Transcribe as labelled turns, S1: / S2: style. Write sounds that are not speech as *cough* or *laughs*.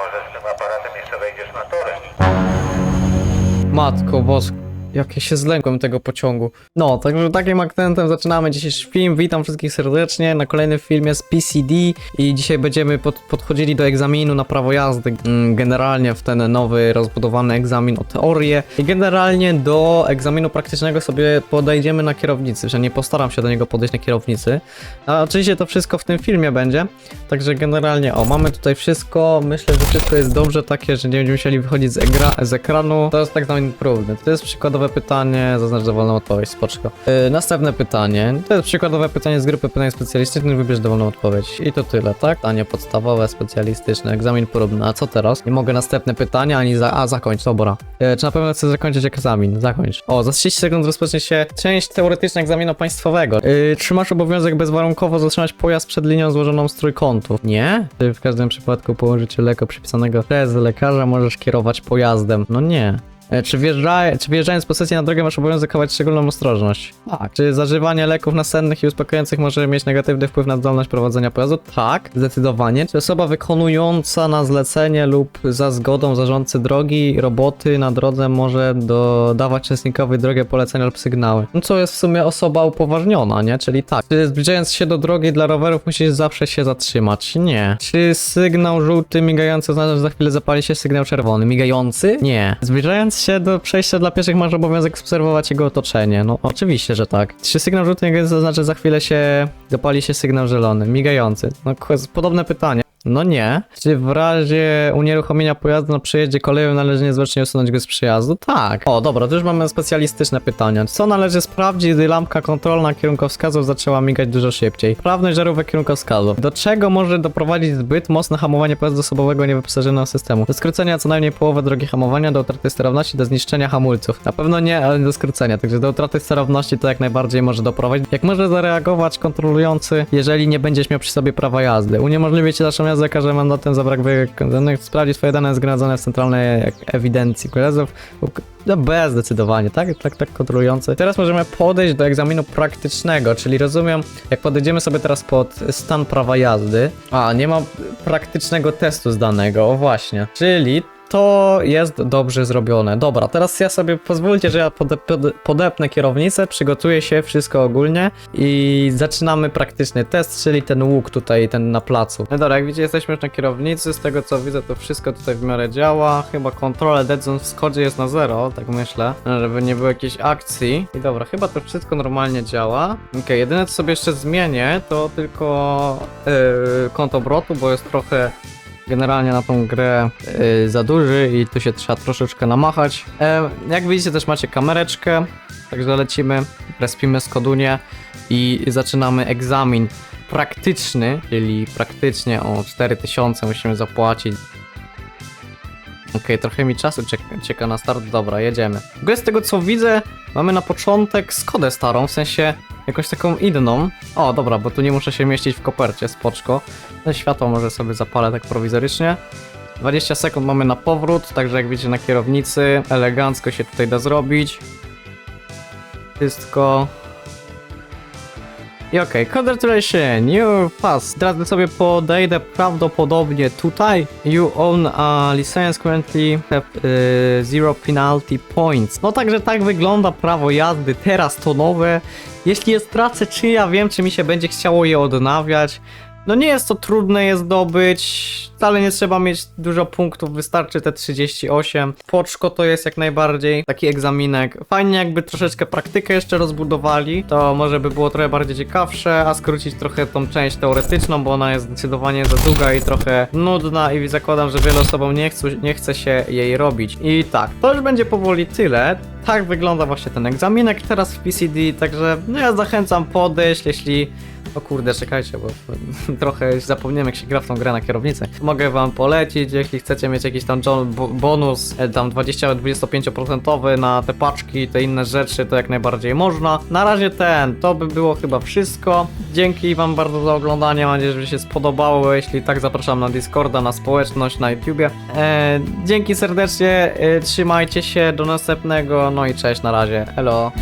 S1: Może z tym aparatem jeszcze wejdziesz na tory.
S2: Matko bosko. Jak ja się zlękłem tego pociągu. No, także takim akcentem zaczynamy dzisiejszy film. Witam wszystkich serdecznie na kolejnym filmie z PCD i dzisiaj będziemy pod, podchodzili do egzaminu na prawo jazdy. mm, Generalnie w ten nowy, rozbudowany egzamin o teorię i generalnie do egzaminu praktycznego sobie podejdziemy na kierownicy, że nie postaram się do niego podejść na kierownicy. A oczywiście to wszystko w tym filmie będzie, także generalnie, o, mamy tutaj wszystko. Myślę, że wszystko jest dobrze takie, że nie będziemy musieli wychodzić z, z ekranu. To jest egzamin próbny. To jest przykładowe pytanie, zaznacz dowolną odpowiedź, spoczko. Yy, następne pytanie. To jest przykładowe pytanie z grupy pytań specjalistycznych, wybierz dowolną odpowiedź. I to tyle, tak? Pytanie podstawowe, specjalistyczne, egzamin próbny. A co teraz? Nie mogę następne pytanie, ani za... A, zakończ, dobra. Yy, czy na pewno chcesz zakończyć egzamin? Zakończ. O, za 30 sekund rozpocznie się część teoretyczna egzaminu państwowego. Yy, czy masz obowiązek bezwarunkowo zatrzymać pojazd przed linią złożoną z trójkątów? Nie? Ty w każdym przypadku po użyciu leku przypisanego przez lekarza możesz kierować pojazdem. No nie. E, Czy, wjeżdża, czy wjeżdżając po sesji na drogę masz obowiązek zachować szczególną ostrożność? Tak. Czy zażywanie leków nasennych i uspokajających może mieć negatywny wpływ na zdolność prowadzenia pojazdu? Tak, zdecydowanie. Czy osoba wykonująca na zlecenie lub za zgodą zarządcy drogi roboty na drodze może dodawać uczestnikowi drogi polecenia lub sygnały? No co jest w sumie osoba upoważniona, nie? Czyli tak. Czy zbliżając się do drogi dla rowerów musisz zawsze się zatrzymać? Nie. Czy sygnał żółty migający oznacza, że za chwilę zapali się sygnał czerwony? Migający? Nie. Zbliżając się do przejścia dla pieszych masz obowiązek obserwować jego otoczenie. No oczywiście, że tak. Czy sygnał żółty migający oznacza, że za chwilę się zapali się sygnał zielony? Migający. No podobne pytanie. No nie. Czy w razie unieruchomienia pojazdu na przejeździe kolejowym należy niezwłocznie usunąć go z przejazdu? Tak. O, dobra, to już mamy specjalistyczne pytania. Co należy sprawdzić, gdy lampka kontrolna kierunkowskazów zaczęła migać dużo szybciej? Sprawność żarówek kierunkowskazów. Do czego może doprowadzić zbyt mocne hamowanie pojazdu osobowego niewyposażonego systemu? Do skrócenia co najmniej połowy drogi hamowania, do utraty sterowności, do zniszczenia hamulców. Na pewno nie, ale do skrócenia. Także do utraty sterowności to jak najbardziej może doprowadzić. Jak może zareagować kontrolujący, jeżeli nie będziesz miał przy sobie prawa jazdy? Uniemożliwi ci dalszą jazdę każe mandatem za brak wykonanych. Sprawdzi twoje dane zgromadzone w centralnej ewidencji pojazdów. No B zdecydowanie, tak? Tak, tak kontrolujący. Teraz możemy podejść do egzaminu praktycznego, czyli rozumiem, jak podejdziemy sobie teraz pod stan prawa jazdy. A, nie ma praktycznego testu zdanego, o właśnie. Czyli to jest dobrze zrobione. Dobra, teraz ja sobie pozwólcie, że ja pode, pode, podepnę kierownicę, przygotuję się, wszystko ogólnie i zaczynamy praktyczny test, czyli ten łuk tutaj, ten na placu. No dobra, jak widzicie, jesteśmy już na kierownicy, z tego co widzę, to wszystko tutaj w miarę działa. Chyba kontrola dead zone w Skodzie jest na zero, tak myślę, żeby nie było jakiejś akcji. I dobra, chyba to wszystko normalnie działa. Okej, jedyne co sobie jeszcze zmienię, to tylko yy, kąt obrotu, bo jest trochę generalnie na tą grę y, za duży i tu się trzeba troszeczkę namachać. E, jak widzicie też macie kamereczkę, także lecimy, respimy z kodunie i zaczynamy egzamin praktyczny, czyli praktycznie o 4000 musimy zapłacić. Okej, trochę mi czasu czeka na start, dobra, jedziemy. W ogóle z tego co widzę, mamy na początek Skodę starą, w sensie jakąś taką inną. O, dobra, bo tu nie muszę się mieścić w kopercie, spoczko. To światło może sobie zapalę tak prowizorycznie. 20 sekund mamy na powrót, także jak widzicie na kierownicy, elegancko się tutaj da zrobić. Wszystko. I okej, congratulations, you pass. Teraz sobie podejdę prawdopodobnie tutaj. You own a license currently have y, zero penalty points. No także tak wygląda prawo jazdy teraz to nowe. Jeśli je stracę, czy ja wiem, czy mi się będzie chciało je odnawiać. No nie jest to trudne je zdobyć, wcale nie trzeba mieć dużo punktów, wystarczy te 38. Poczko to jest jak najbardziej taki egzaminek. Fajnie jakby troszeczkę praktykę jeszcze rozbudowali, to może by było trochę bardziej ciekawsze, a skrócić trochę tą część teoretyczną, bo ona jest zdecydowanie za długa i trochę nudna i zakładam, że wiele osobom nie, chcą, nie chce się jej robić. I tak, to już będzie powoli tyle. Tak wygląda właśnie ten egzaminek teraz w PCD, także no ja zachęcam podejść, jeśli o kurde, czekajcie, bo *laughs* trochę zapomniałem jak się gra w tą grę na kierownicy. Mogę wam polecić, jeśli chcecie mieć jakiś tam bonus, e, tam 20-25% na te paczki, te inne rzeczy, to jak najbardziej można. Na razie ten, to by było chyba wszystko. Dzięki wam bardzo za oglądanie, mam nadzieję, że się spodobało. Jeśli tak, zapraszam na Discorda, na społeczność, na YouTubie. E, dzięki serdecznie, e, trzymajcie się, do następnego, no i cześć, na razie, hello.